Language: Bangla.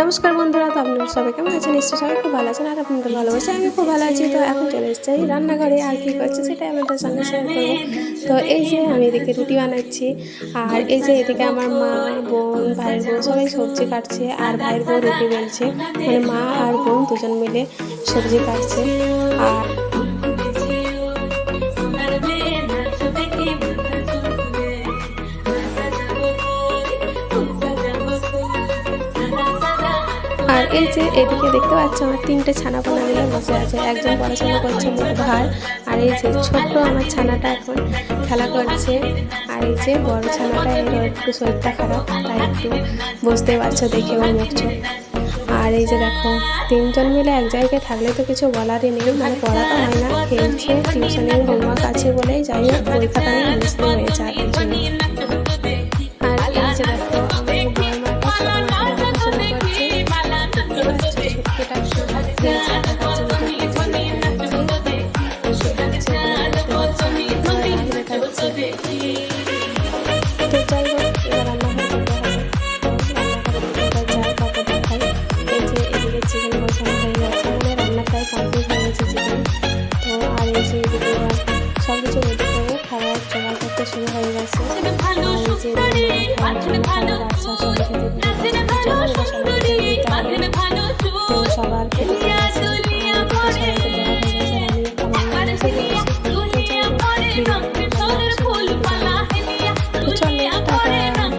নমস্কার বন্ধুরা, তো আপনারা সবাই কেমন আছেন? নিশ্চয়ই সবাই খুব ভালো আছেন আর আপনাদের ভালোবাসে আমি খুব ভালো আছি। তো এখন চলে এসেছি রান্নাঘরে আর কী করছি সেটাই আপনাদের সঙ্গে শেয়ার করব। তো এই যে আমি এদিকে রুটি বানাচ্ছি, আর এই যে এদিকে আমার মা, বোন ভাইয়ের বোন সবাই সবজি কাটছে আর ভাইয়ের বউ রুটি বেলছে। মানে মা আর বোন দুজন মিলে সবজি কাটছে। আর এই যে এদিকে দেখতে পাচ্ছ আমার তিনটে ছানা পোনা মিলে বসে আছে। একজন পড়াশোনা করছে মুখ ভার, আর এই যে ছোট্ট আমার ছানাটা এখন খেলা করছে। আর এই যে বড় ছানাটা এর একটু শরীরটা খারাপ, তাই একটু বুঝতে পারছ দেখে ওর আর এই যে দেখো, তিনজন মিলে এক জায়গায় থাকলে তো কিছু বলারই নেই মানে পড়াটা হয় না, খেলছে, টিউশনের হোমওয়ার্ক আছে বলেই যাই হোক খাতা নিয়ে চিকেন বসানো হয়ে গেছে মানে রান্না প্রায় কমপ্লিট হয়ে গেছে চিকেন তো আর এই যে সব কিছু রেডি করে খাবার জোগাড় করতে শুরু হয়ে গেছে সবার সবাইকে দেওয়া হয়ে গেছে